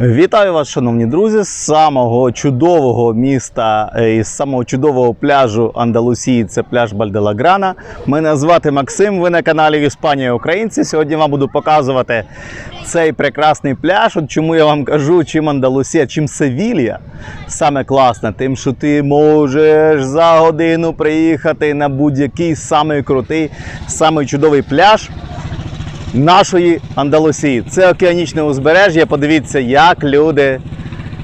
Вітаю вас, шановні друзі, з самого чудового міста е, із самого чудового пляжу Андалусії. Це пляж Бальделаграна. Мене звати Максим. Ви на каналі Іспанія Українці. Сьогодні вам буду показувати цей прекрасний пляж. От чому я вам кажу, чим Андалусія, чим Севілія саме класна, тим, що ти можеш за годину приїхати на будь-який самий крутий, самий чудовий пляж нашої Андалусії. Це океанічне узбережжя. Подивіться, як люди,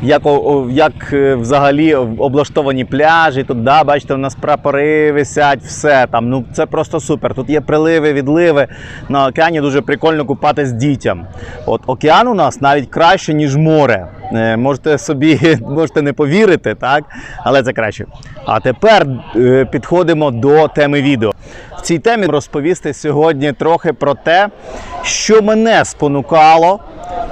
як, як е, взагалі облаштовані пляжі. Тут, да, бачите, у нас прапори висять, все там. Ну це просто супер. Тут є приливи, відливи. На океані дуже прикольно купатись дітям. От океан у нас навіть краще, ніж море. Е, Можете собі можете не повірити, так? Але це краще. А тепер е, підходимо до теми відео. В цій темі розповісти сьогодні трохи про те, що мене спонукало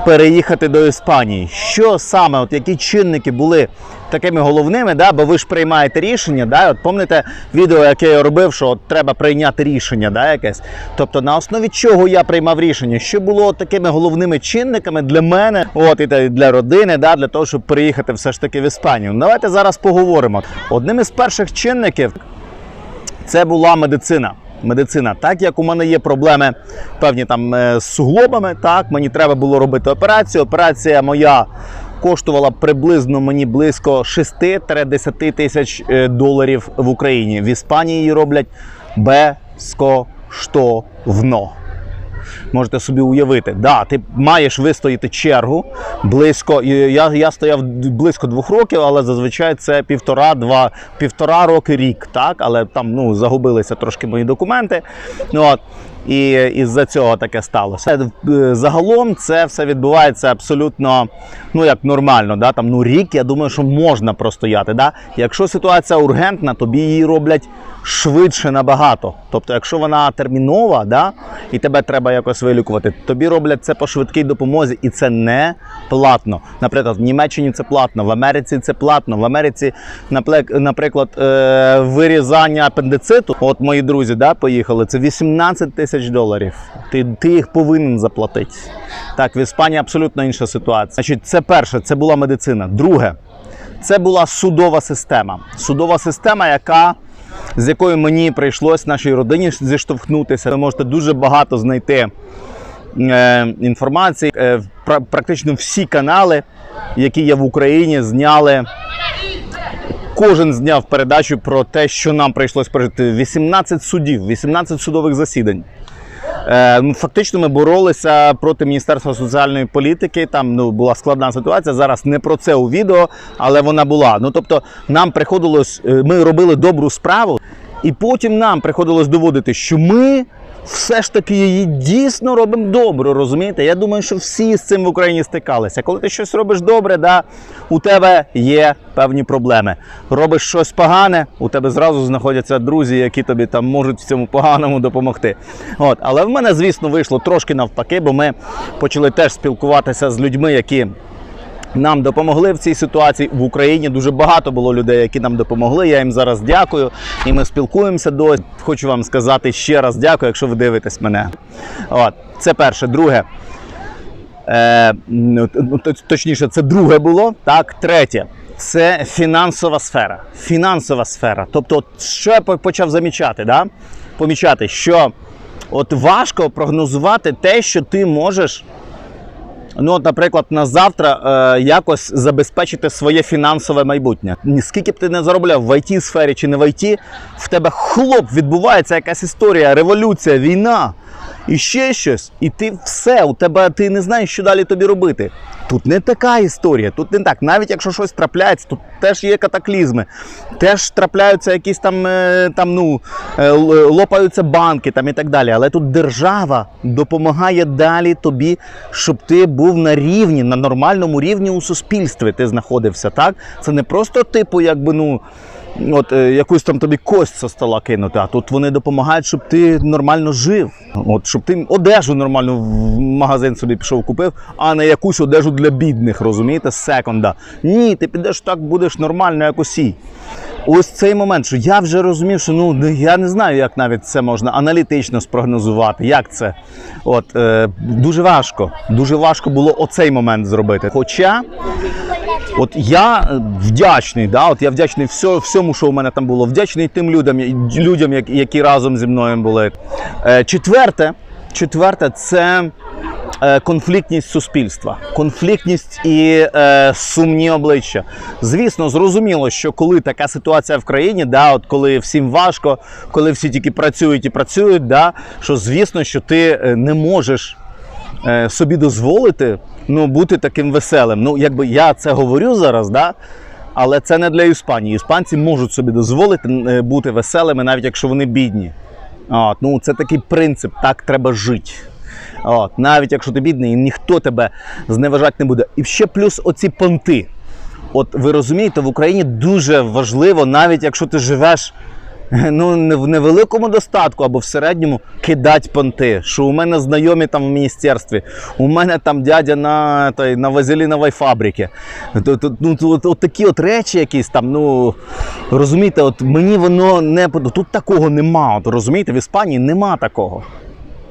переїхати до Іспанії. Що саме, от які чинники були такими головними, да? бо ви ж приймаєте рішення. Да? От пам'ятаєте відео, яке я робив, що от треба прийняти рішення, да, якесь. Тобто, на основі чого я приймав рішення, що було такими головними чинниками для мене, от і для родини, да, для того, щоб переїхати все ж таки в Іспанію. Давайте зараз поговоримо. Одним із перших чинників це була медицина. Медицина, так як у мене є проблеми певні там е, з суглобами, так мені треба було робити операцію. Операція моя коштувала приблизно мені близько 6-10 тисяч е, доларів в Україні. В Іспанії її роблять безкоштовно. Можете собі уявити, да, ти маєш вистояти чергу близько. Я, я стояв близько двох років, але зазвичай це півтора-два, півтора роки рік, так, але там ну загубилися трошки мої документи. Ну, От. І із-за цього таке сталося. Е, Загалом це все відбувається абсолютно ну як нормально. Да? Там, ну, рік, я думаю, що можна простояти. Да? Якщо ситуація ургентна, тобі її роблять швидше набагато. Тобто, якщо вона термінова, да? і тебе треба якось вилікувати, тобі роблять це по швидкій допомозі, і це не платно. Наприклад, в Німеччині це платно, в Америці це платно. В Америці, наприклад, е, вирізання апендициту. От мої друзі да, поїхали. Це 18 тисяч доларів. Ти, ти їх повинен заплатити. Так, в Іспанії абсолютно інша ситуація. Значить, це перше, це була медицина. Друге, це була судова система. Судова система, яка. З якою мені прийшлось нашій родині зіштовхнутися. Ви можете дуже багато знайти е, інформації. Е, пра- практично всі канали, які є в Україні, зняли. Кожен зняв передачу про те, що нам прийшлось пережити. 18 судів, 18 судових засідань. Е, ну, Фактично ми боролися проти Міністерства соціальної політики. Там ну, була складна ситуація. Зараз не про це у відео, але вона була. Ну тобто, нам приходилось, е, ми робили добру справу, і потім нам приходилось доводити, що ми все ж таки її дійсно робимо добре. Розумієте? Я думаю, що всі з цим в Україні стикалися. Коли ти щось робиш добре, да, у тебе є певні проблеми. Робиш щось погане, у тебе зразу знаходяться друзі, які тобі там можуть в цьому поганому допомогти. От, але в мене, звісно, вийшло трошки навпаки, бо ми почали теж спілкуватися з людьми, які. Нам допомогли в цій ситуації в Україні. Дуже багато було людей, які нам допомогли. Я їм зараз дякую. І ми спілкуємося досі. Хочу вам сказати ще раз дякую, якщо ви дивитесь мене. От, це перше. Друге. Е, ну, ну, точ- точніше, це друге було. Так, третє. Це фінансова сфера. Фінансова сфера. Тобто, що я почав замічати, да? помічати, що от важко прогнозувати те, що ти можеш Ну, от, наприклад, на завтра е, якось забезпечити своє фінансове майбутнє. Скільки б ти не заробляв в it сфері чи не в IT, в тебе хлоп відбувається якась історія, революція, війна і ще щось. І ти все, у тебе ти не знаєш, що далі тобі робити. Тут не така історія, тут не так. Навіть якщо щось трапляється, тут теж є катаклізми, теж трапляються якісь там, е, там ну, е, лопаються банки там і так далі. Але тут держава допомагає далі тобі, щоб ти був на рівні, на нормальному рівні у суспільстві. Ти знаходився, так? Це не просто типу, якби ну. От е, якусь там тобі кость со стола кинути, а тут вони допомагають, щоб ти нормально жив. От щоб ти одежу нормально в магазин собі пішов купив, а не якусь одежу для бідних, розумієте, секонда. Ні, ти підеш так, будеш нормально, як усі. ось цей момент, що я вже розумів, що ну я не знаю, як навіть це можна аналітично спрогнозувати. Як це? От е, дуже важко. Дуже важко було оцей момент зробити. Хоча. От я е, вдячний, да, от я вдячний все, всьому, що у мене там було. Вдячний тим людям, людям, які разом зі мною були. Е, четверте, четверте це е, конфліктність суспільства, конфліктність і е, сумні обличчя. Звісно, зрозуміло, що коли така ситуація в країні, да, от коли всім важко, коли всі тільки працюють і працюють, да, що звісно, що ти не можеш собі дозволити ну, бути таким веселим. Ну, якби я це говорю зараз, да? але це не для Іспанії. Іспанці можуть собі дозволити е, бути веселими, навіть якщо вони бідні. От, ну, це такий принцип, так треба жити. От, навіть якщо ти бідний, ніхто тебе зневажати не буде. І ще плюс оці понти. От ви розумієте, в Україні дуже важливо, навіть якщо ти живеш ну, не в невеликому достатку або в середньому, кидать понти. Що у мене знайомі там в міністерстві, у мене там дядя на, той, на вазеліновій фабриці. То- то- Ну, то- от, от такі от речі якісь там, ну розумієте, от мені воно не Тут такого нема. От, розумієте, в Іспанії нема такого.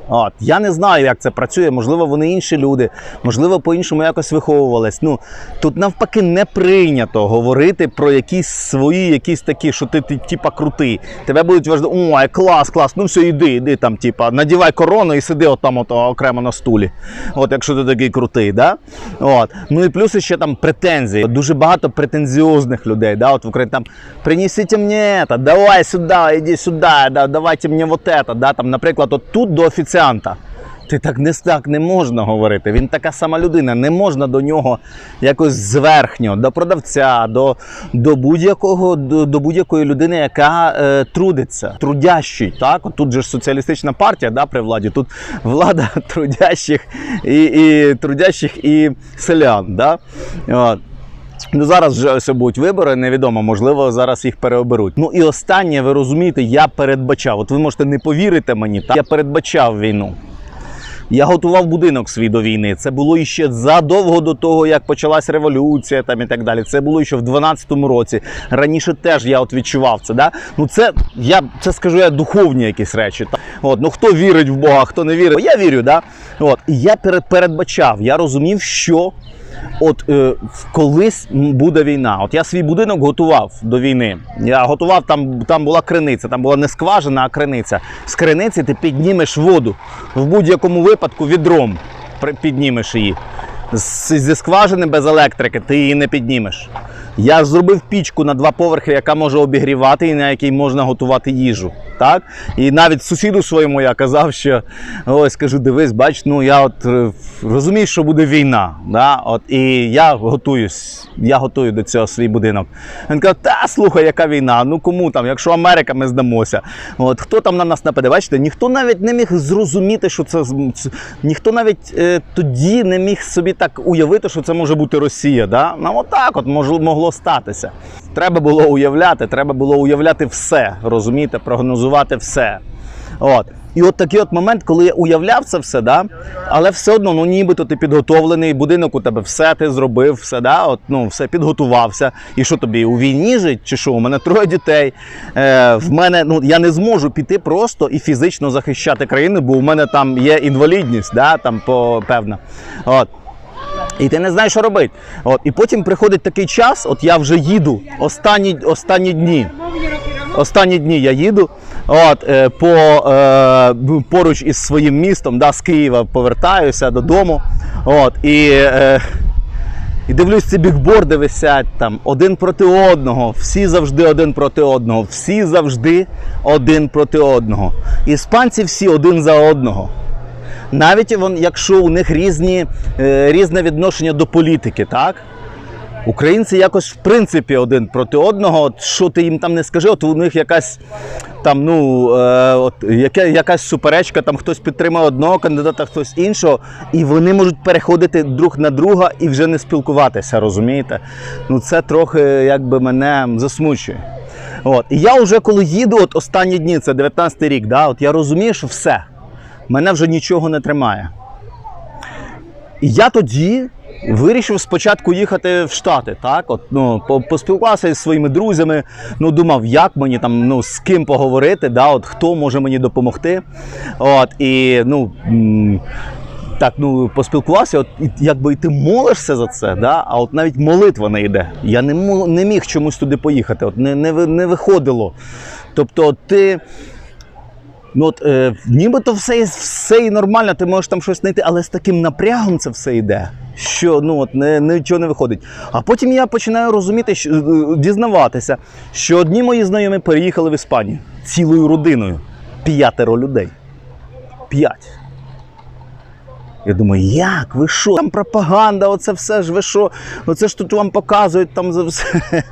От, я не знаю, як це працює. Можливо, вони інші люди, можливо, по-іншому якось виховувались. Ну тут навпаки не прийнято говорити про якісь свої, якісь такі, що ти, ти типа крутий. Тебе будуть важливо, ой, клас, клас, ну все, іди, іди там, типа, надівай корону і сиди отам от, окремо на стулі. От, якщо ти такий крутий, да? От. Ну і плюс ще там претензії. Дуже багато претензіозних людей. Да? От в Україні там принесіть мені це, давай сюди, іди сюди, да, давайте мені вот это. Да? Там, наприклад, от тут до офіціанта. Ти так не так не можна говорити. Він така сама людина. Не можна до нього якось зверхньо, до продавця, до, до будь-якого до, до будь-якої людини, яка е, трудиться, трудящий. Так, От тут же ж соціалістична партія да, при владі. Тут влада трудящих і, і трудящих і селян. Да? От. Ну зараз вже ось будуть вибори, невідомо, можливо, зараз їх переоберуть. Ну і останнє, ви розумієте, я передбачав. От ви можете не повірити мені, так? я передбачав війну. Я готував будинок свій до війни. Це було іще задовго до того, як почалась революція там і так далі. Це було ще в 12-му році. Раніше теж я от відчував це. Да? Ну це я це скажу я духовні якісь речі. Та. От, ну хто вірить в Бога, хто не вірить. Я вірю, да? От, і я передбачав, я розумів, що. От е, колись буде війна. От я свій будинок готував до війни. Я готував там, там була криниця, там була не скважина, а криниця. З криниці ти піднімеш воду. В будь-якому випадку відром піднімеш її. З- Зі скважини без електрики ти її не піднімеш. Я зробив пічку на два поверхи, яка може обігрівати і на якій можна готувати їжу. Так? І навіть сусіду своєму я казав, що ось кажу, дивись, бач, ну я от е, розумію, що буде війна. Да? От, і я готуюсь, я готую до цього свій будинок. Він каже, та слухай, яка війна? Ну кому там, якщо Америка, ми здамося. От, хто там на нас нападе? Бачите, ніхто навіть не міг зрозуміти, що це, ніхто навіть е, тоді не міг собі так уявити, що це може бути Росія. Да? Ну отак от мож, могло статися. Треба було уявляти, треба було уявляти все, розумієте, прогнозувати все. От. І от такий от момент, коли я уявляв це все, да? але все одно, ну нібито ти підготовлений, будинок у тебе все ти зробив, все, да? от, ну, все підготувався. І що тобі у війні жить? Чи що? У мене троє дітей. Е, в мене, ну, я не зможу піти просто і фізично захищати країну, бо у мене там є інвалідність, да? там, по, певна. От. І ти не знаєш, що робити. От, і потім приходить такий час, от я вже їду останні, останні дні. Останні дні я їду от, е, по, е, поруч із своїм містом, да, з Києва повертаюся додому. От, і, е, і дивлюсь, ці бікборди висять там один проти одного, всі завжди один проти одного, всі завжди один проти одного. Іспанці всі один за одного. Навіть якщо у них різні, е, різне відношення до політики, так? Українці якось в принципі один проти одного. От що ти їм там не скажи, от у них якась там, ну, е, от, яке, якась суперечка, там хтось підтримує одного кандидата, хтось іншого, і вони можуть переходити друг на друга і вже не спілкуватися, розумієте? Ну це трохи якби мене засмучує. От. І я вже коли їду, от останні дні, це 19-й рік, да, от я розумію, що все, мене вже нічого не тримає. І я тоді вирішив спочатку їхати в Штати. Так, от ну поспілкувався зі своїми друзями. Ну думав, як мені там ну з ким поговорити, да, от хто може мені допомогти. От і ну. Так, ну поспілкувався, от якби і ти молишся за це, да? а от навіть молитва не йде. Я не, не міг чомусь туди поїхати, от не, не, не виходило. Тобто, ти Ну от е, нібито все, все і нормально, ти можеш там щось знайти, але з таким напрягом це все йде, що ну от не, нічого не виходить. А потім я починаю розуміти, що, е, дізнаватися, що одні мої знайомі переїхали в Іспанію цілою родиною. П'ятеро людей. П'ять. Я думаю, як? Ви що? Там пропаганда, оце все ж ви що? Оце ж тут вам показують там за все.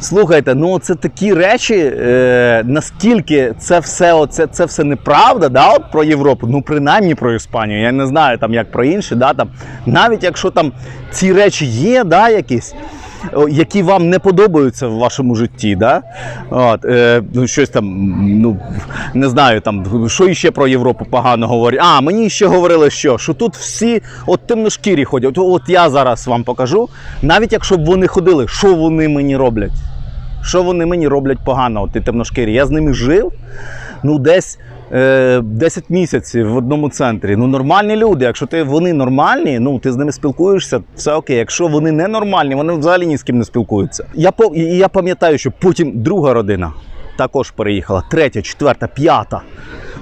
Слухайте, ну це такі речі, е, наскільки це все, оце, це все неправда, да, от про Європу, ну принаймні про Іспанію. Я не знаю там як про інші, да, там, навіть якщо там ці речі є, да, якісь. Які вам не подобаються в вашому житті, да? От, е, ну, щось там, ну не знаю, там що іще про Європу погано говорять. А, мені ще говорили, що, що тут всі от темношкірі ходять. От, я зараз вам покажу, навіть якщо б вони ходили, що вони мені роблять? Що вони мені роблять погано, от ті темношкірі? Я з ними жив ну, десь 10 місяців в одному центрі. Ну, нормальні люди. Якщо ти, вони нормальні, ну ти з ними спілкуєшся, все окей. Якщо вони не нормальні, вони взагалі ні з ким не спілкуються. Я, по- я пам'ятаю, що потім друга родина також переїхала, третя, четверта, п'ята.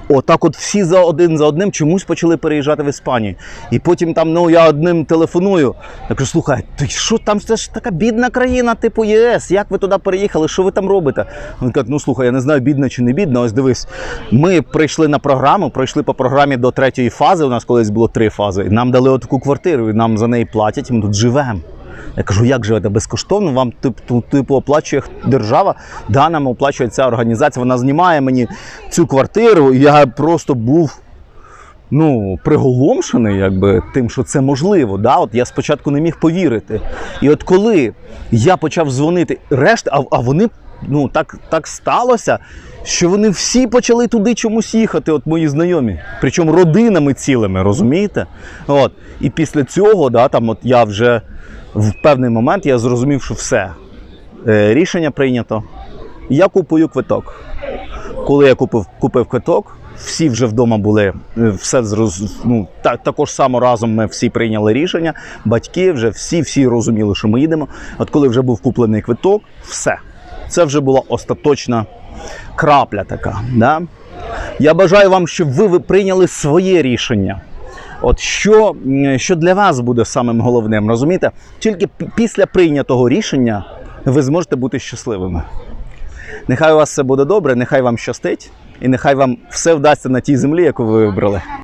Отак от всі за один за одним чомусь почали переїжджати в Іспанію. І потім там, ну я одним телефоную. Я кажу, слухай, ти що там це ж така бідна країна, типу ЄС. Як ви туди переїхали? Що ви там робите? Він каже, ну слухай, я не знаю, бідна чи не бідна. Ось дивись, ми прийшли на програму, пройшли по програмі до третьої фази. У нас колись було три фази. Нам дали таку квартиру, і нам за неї платять, і ми тут живемо. Я кажу, як живете безкоштовно? Вам типу, типу оплачує держава, да, нам оплачує ця організація. Вона знімає мені цю квартиру. І я просто був ну, приголомшений, якби тим, що це можливо. Да? От я спочатку не міг повірити. І от коли я почав дзвонити, решта, а, а вони ну так, так сталося, що вони всі почали туди чомусь їхати, от мої знайомі. Причому родинами цілими, розумієте? От. І після цього, да, там, от я вже в певний момент я зрозумів, що все. Е, рішення прийнято. Я купую квиток. Коли я купив, купив квиток, всі вже вдома були, е, все зроз... ну, так, також само разом ми всі прийняли рішення. Батьки вже всі, всі розуміли, що ми їдемо. От коли вже був куплений квиток, все. Це вже була остаточна крапля така. Да? Я бажаю вам, щоб ви, ви прийняли своє рішення. От що, що для вас буде самим головним, розумієте? Тільки після прийнятого рішення ви зможете бути щасливими. Нехай у вас все буде добре, нехай вам щастить, і нехай вам все вдасться на тій землі, яку ви вибрали.